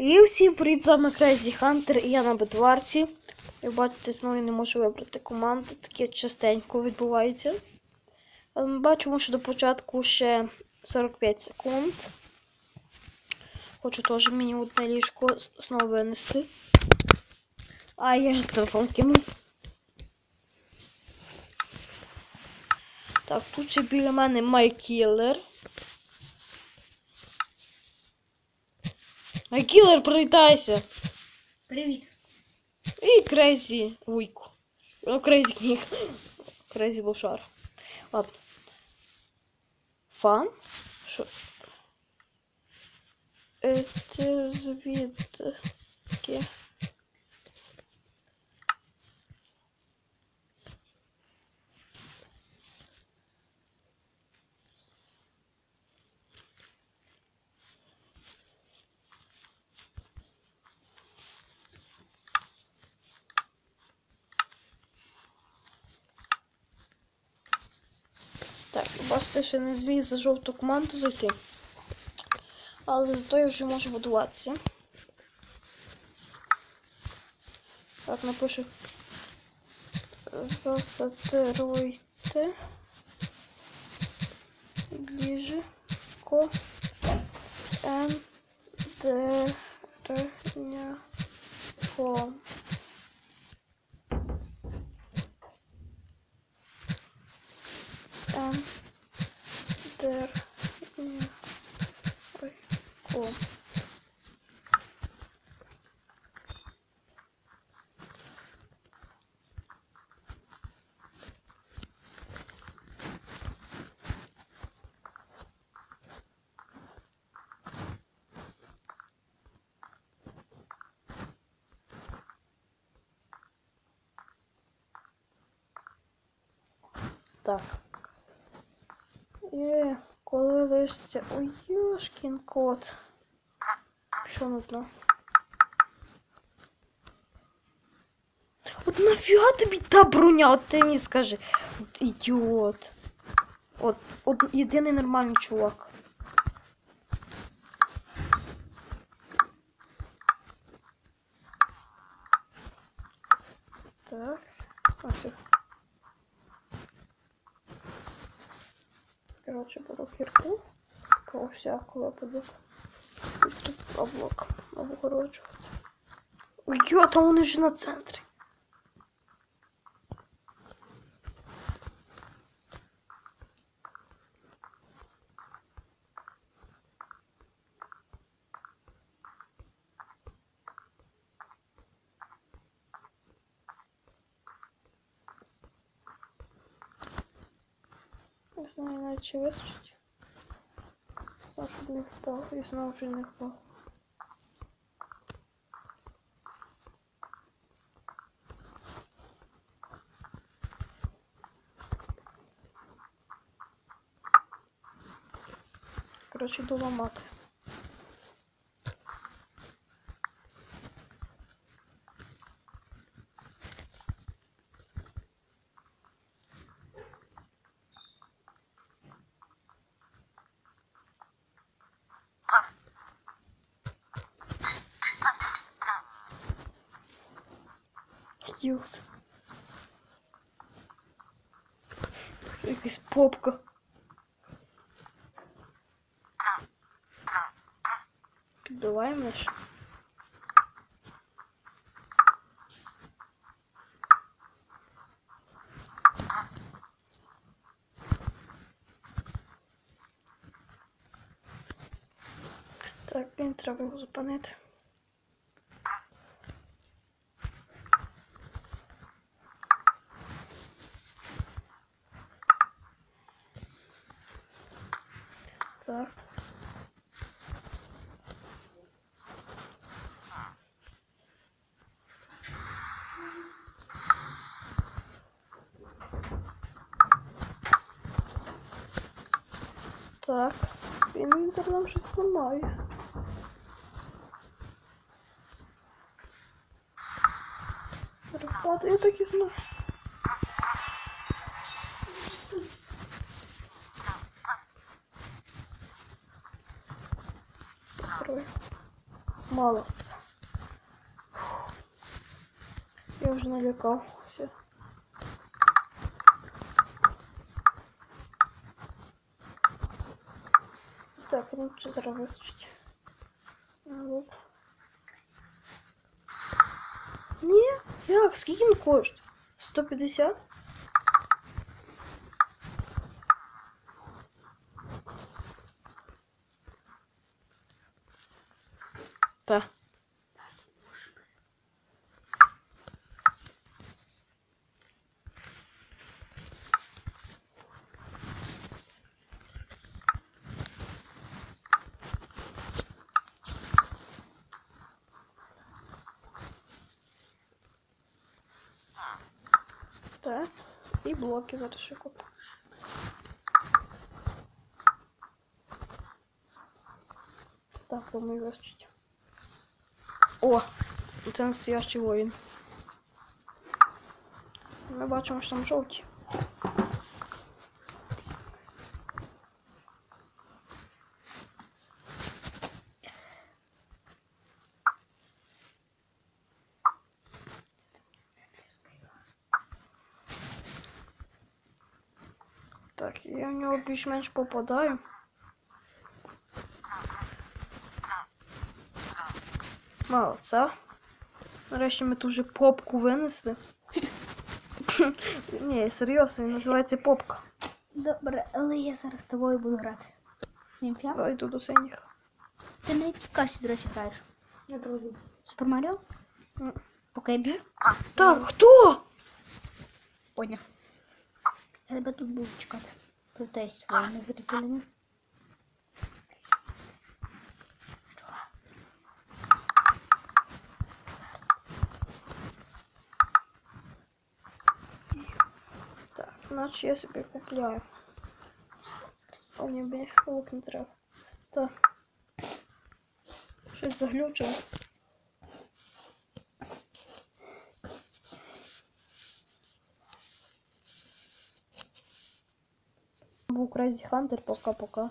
І всім привіт, з вами Crazy Hunter і я на бетварці. Як бачите, знову я не можу вибрати команду, таке частенько відбувається. Ми бачимо, що до початку ще 45 секунд. Хочу теж мені одне ліжко знову винести. А я телефон кинув. Так, тут ще біля мене майкілер. Майкілер, привітайся! Привіт. І Крейзі Вуйку. Ну, Крейзі книг. Крейзі Лошар. Ладно. Фан? Що? Е, Це звідки? Бачите, ще не зміг за жовту команду зайти. Але зато я вже можу будуватися. Так, напишу. Засатируйте. Ближе ко ендерняком. Ендерняком. Так. Є, коли лишиться. Ой, ёшкін кот. Що нудно? От нафіга тобі та броня, от ти мені скажи. От ідіот. От, от єдиний нормальний чувак. Так. Ось. Короче, беру кирку, Про всяк буду. Облак обгороджувати. Ой, там вони вже на центрі. Не знаю, навіть чи вистачить. Знову щоб не впав. І знову ж не впав. Коротше, доламати. Ідіот. Якась попка. Підбиваємо ж. Так, він треба його. Так. Так, він інтер нам щось ламає. Перехват, я так і знав. Строй. Молодець. Я вже налякався. Так, ну чи зараз вистачить. Ну, от. Ні, як? Скільки він коштує? 150? Так. Так. І блоки зараз ще куплю. Так, думаю, вистачить. О! Це настоящий воїн. Ми бачимо, що там жовті. Так, я в нього більш-менш попадаю. Молодця. Нарешті ми ту вже попку винесли. Ні, серйозно, він називається попка. Добре, але я зараз з тобою буду грати. Німфля? Давай йду до синіх. Ти на якій касі, до речі, граєш? Я друзі. Супер Маріо? Б'ю? Так, хто? Поняв. Тебе тут чекати. Притесь своїми вирішеннями. Так, значить я собі купляю. О, ні, мені лук не треба. Так. Щось заглючило. Crazy Hunter, пока-пока.